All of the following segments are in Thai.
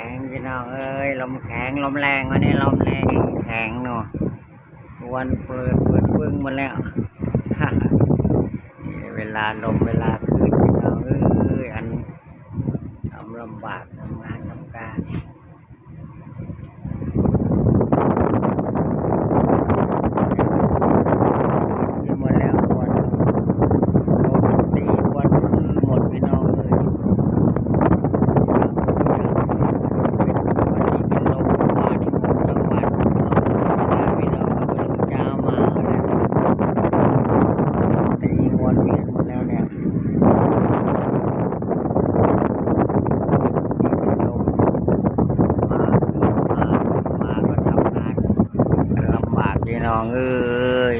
ข็งพี่น้องเอ้ยลมแข็งลมแรงวันนี้ลมแรงลมแข็งเนาะวันเปิดเปิดปึ้งมาแล้วเวลาลมเวลาคืนกี่น้องเอ้ยอันทำลำบากลำการขึ้นหมดแล้ววันโดนตีวันคือหมดพี่น้องเลย วันนี้เป็นลมมาที่หกจังหวัดพี่น้องก็เป็นลมเช้ามาแล้วตีวนเวียนหมดแล้วเนี่ยลมมาขึ้นมามาก็ทำงานลำบากพี่ น้องเอ้ย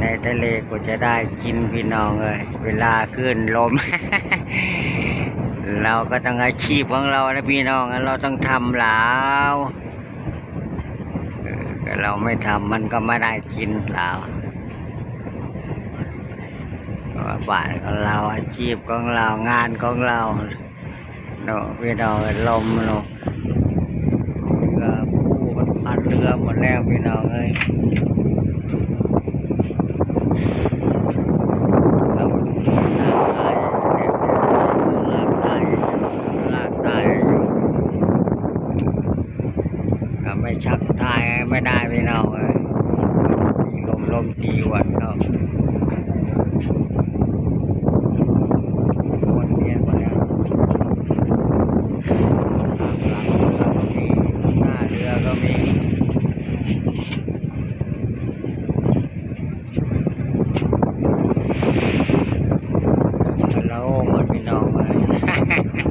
ในทะเลก็จะได้กินพี่น้องเอ้ยเวลาขึ้นลม เราก็ต้องอาชีพของเรานะพี่น้องเราต้องทำแล้วเออแต่เราไม่ทำมันก็ไม่ได้กินแล้วเราะว่าบ้านของเราอาชีพของเรางานของเราเนาะพี่น้องลมเนาะเรือผู้มันพันเรือหมดแล้วพี่น้องเลยไม่ชักตายไม่ได้พี่น้องเลยลมลมตีวันเขา Ha ha ha.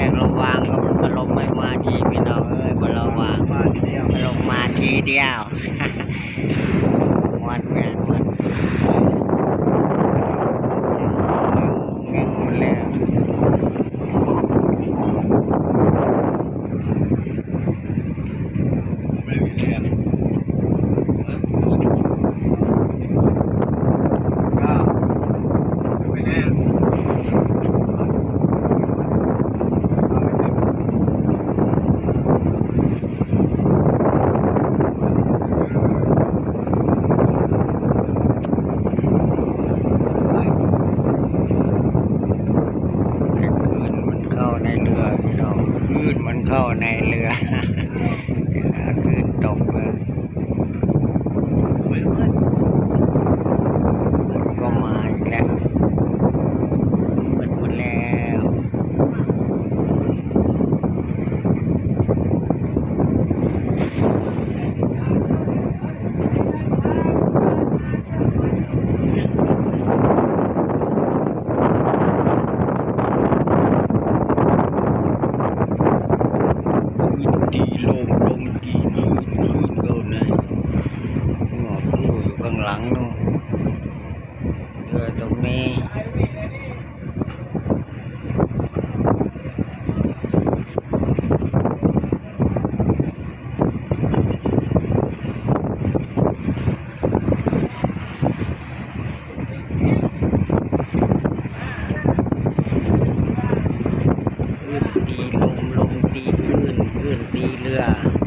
มแรกเราวางก็มันลมไม่มาทีพี่น้องเอ้ยมันเราวางมาทีเดียวลงมาทีเดียว วันแม่นวันแข็งหมดแล้ว ไม่มีเรื่องก็ไม่แน่คลื่นมันเข้าในเรือพี่น้องคลื่นมัน เข้าในเรือ คลื่นตกเลยมันก็มาอีกแล้วมันหมดแล้ว ตีลมลมตีนี่ขึ้นเกินเลยงอกลูอยู่ข้างหลังนู่นเรือตรงนี้ขึ้นตีลมลมตีขึ้นขึ้น ตีเรือ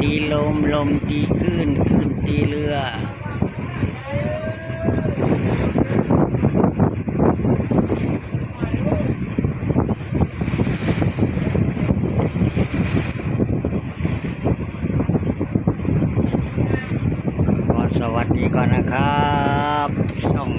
ตีลมลมตีคลื่นคลื่นตีเรือ สวัสดีก่อนนะครับช่อง